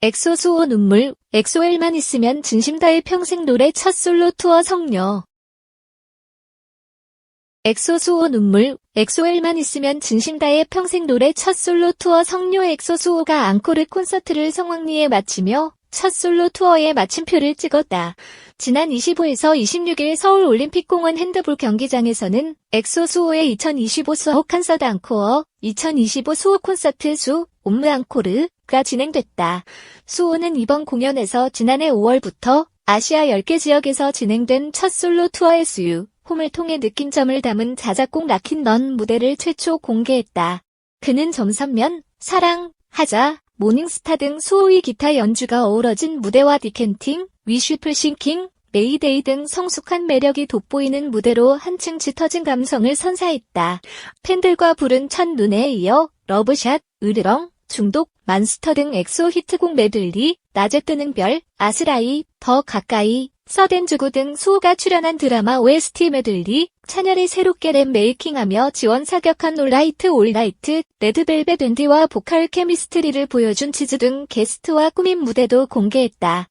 엑소 수호 눈물, 엑소엘만 있으면 진심 다의 평생 노래 첫 솔로 투어 성녀. 엑소 수호 눈물, 엑소엘만 있으면 진심 다의 평생 노래 첫 솔로 투어 성녀 엑소 수호가 앙코르 콘서트를 성황리에 마치며 첫 솔로 투어의 마침표를 찍었다. 지난 25에서 26일 서울 올림픽공원 핸드볼 경기장에서는 엑소 수호의 2025 수호 콘서트 앙코어, 2025 수호 콘서트 수, 옴므 앙코르 가 진행됐다. 수호는 이번 공연에서 지난해 5월부터 아시아 10개 지역에서 진행된 첫 솔로 투어 SU, 홈을 통해 느낀 점을 담은 자작곡 라킨 넌 무대를 최초 공개했다. 그는 점선면, 사랑, 하자, 모닝스타 등 수호의 기타 연주가 어우러진 무대와 디켄팅, 위슈플 싱킹, 메이데이 등 성숙한 매력이 돋보이는 무대로 한층 짙어진 감성을 선사했다. 팬들과 부른 첫눈에 이어 러브샷, 으르렁, 중독, 만스터 등 엑소 히트곡 메들리, 낮에 뜨는 별, 아스라이, 더 가까이, 서덴주구 등 수호가 출연한 드라마 OST 메들리, 찬열이 새롭게 랩 메이킹하며 지원 사격한 올라이트 올라이트, 레드벨벳 앤디와 보컬 케미스트리를 보여준 치즈 등 게스트와 꾸민 무대도 공개했다.